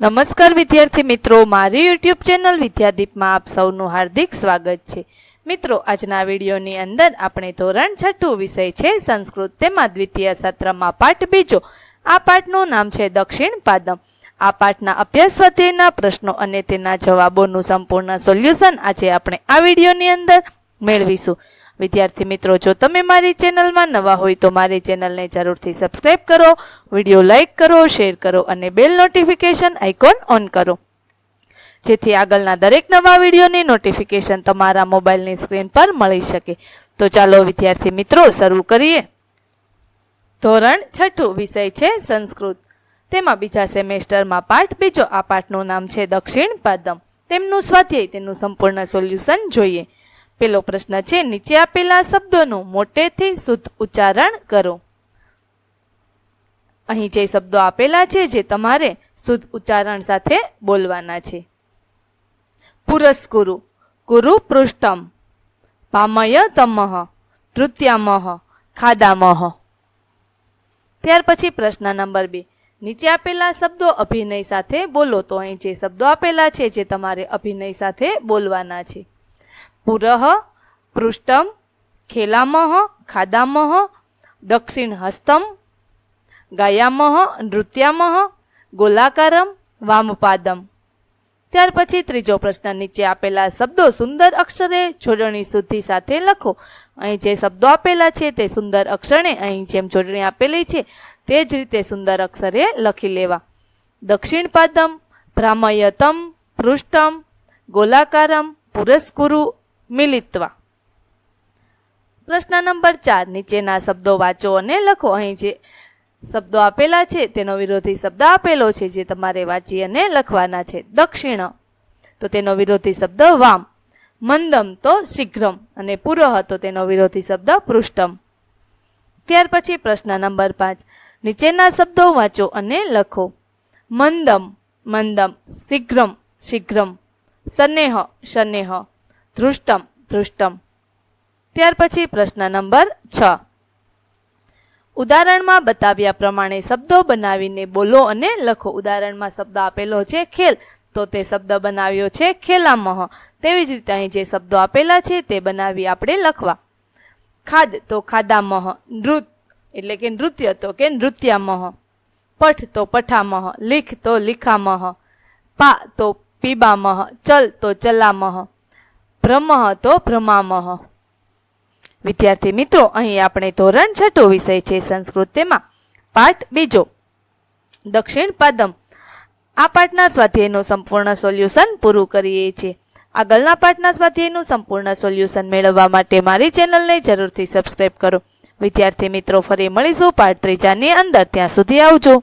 નમસ્કાર વિદ્યાર્થી મિત્રો, મારી યુટ્યુબ ચેનલ વિદ્યાદીપમાં આપ સૌનું હાર્દિક સ્વાગત છે. મિત્રો, આજના વિડીયોની અંદર આપણે ધોરણ છઠ્ઠું વિષય છે, સંસ્કૃત તેમાં દ્વિતીય સત્રમાં પાઠ બીજો. આ પાઠનું નામ છે દક્ષિણ પાદમ. આ પાઠના અભ્યાસ સ્વાધ્યાયના પ્રશ્નો અને તેના જવાબોનું સંપૂર્ણ સોલ્યુશન આજે આપણે આ વિડીયોની અંદર મેળવીશું. વિદ્યાર્થી મિત્રો, જો તમે મારી ચેનલમાં નવા હોય તો મારી ચેનલને જરૂરથી સબસ્ક્રાઈબ કરો, વીડિયો લાઇક કરો શેર કરો અને બેલ નોટિફિકેશન આઇકોન ઓન કરો. જેથી આગળના દરેક નવા વિડીયોની નોટિફિકેશન તમારા મોબાઈલની સ્ક્રીન પર મળી શકે. તો ચાલો વિદ્યાર્થી મિત્રો, શરૂ કરીએ. ધોરણ છઠ્ઠું વિષય છે સંસ્કૃત. તેમાં બીજા સેમેસ્ટરમાં પાઠ, બીજો આ પાઠનું નામ છે દક્ષિણ પાદમ. તેમનું સ્વાધ્યાય, તેનું સંપૂર્ણ સોલ્યુશન જોઈએ. પેલો પ્રશ્ન છે, નીચે આપેલા શબ્દોનું મોટેથી શુદ્ધ ઉચ્ચારણ કરો. અહીં જે શબ્દો આપેલા છે, જે તમારે શુદ્ધ ઉચ્ચારણ સાથે બોલવાના છે. પુરસ્કુરુ, કુરુ પૃષ્ઠમ, પામય તમઃ તૃત્યામહ, ખાદામહ. ત્યાર પછી પ્રશ્ન નંબર બે. નીચે આપેલા શબ્દો અભિનય સાથે બોલો. તો અહીં જે શબ્દો આપેલા છે, જે તમારે અભિનય સાથે બોલવાના છે. પુરઃ પૃષ્ઠમ ખેલામહ ખાદામહ દક્ષિણ હસ્તમ ગાયામહ નૃત્યામહ ગોલાકારમ વામપાદમ. ત્યાર પછી ત્રીજો પ્રશ્ન નીચે આપેલા શબ્દો સુંદર અક્ષરે જોડણી શુદ્ધિ સાથે લખો. અહીં જે શબ્દો આપેલા છે તે સુંદર અક્ષરે અહીં જેમ જોડણી આપેલી છે તે જ રીતે સુંદર અક્ષરે લખી લેવા. દક્ષિણ પાદમ ભ્રામયતમ, પૃષ્ઠમ, ગોલાકારમ, પુરસ્કુરુ મિલિત્વા. પ્રશ્ન નંબર ચાર, નીચેના શબ્દો વાંચો અને લખો. અહીં જે શબ્દો આપેલા છે, તેનો વિરોધી શબ્દ આપેલો છે, જે તમારે વાંચી અને લખવાના છે. દક્ષિણ. તો તેનો વિરોધી શબ્દ વામ. મંદમ તો શીઘ્રમ અને પુરહ તો તેનો વિરોધી શબ્દ પૃષ્ઠમ. ત્યાર પછી પ્રશ્ન નંબર પાંચ, નીચેના શબ્દો વાંચો અને લખો. મંદમ મંદમ, શીઘ્રમ શીઘ્રમ. સનેહ શનેહ. ધૃષ્ટમ ધૃષ્ટમ. ત્યાર પછી પ્રશ્ન નંબર છ. ઉદાહરણમાં બતાવ્યા પ્રમાણે શબ્દો બનાવીને બોલો અને લખો. ઉદાહરણમાં શબ્દ આપેલો છે ખેલ, તો તે શબ્દ બનાવ્યો છે ખેલામહ. તેવી જ રીતે અહીં જે શબ્દો આપેલા છે તે બનાવી આપણે લખવા. ખાદ, તો ખાદામહ. નૃત એટલે કે નૃત્ય, તો કે નૃત્યામહ. પઠ, તો પઠામહ. લીખ, તો લીખામહ. પા, તો પીબામહ. ચલ, તો ચલામહ. ભ્રમઃ તો ભ્રમામહ વિદ્યાર્થી મિત્રો, અહીં આપણે ધોરણ છઠ્ઠો વિષય છે સંસ્કૃત તેમાં પાઠ બીજો, દક્ષિણ પાદમ. આ પાઠના સ્વાધ્યાયનું સંપૂર્ણ સોલ્યુશન પૂરું કરીએ છીએ. આગળના પાઠના સ્વાધ્યાયનું સંપૂર્ણ સોલ્યુશન મેળવવા માટે મારી ચેનલને જરૂરથી સબસ્ક્રાઈબ કરો. વિદ્યાર્થી મિત્રો, ફરી મળીશું પાઠ ત્રીજાની અંદર. ત્યાં સુધી આવજો.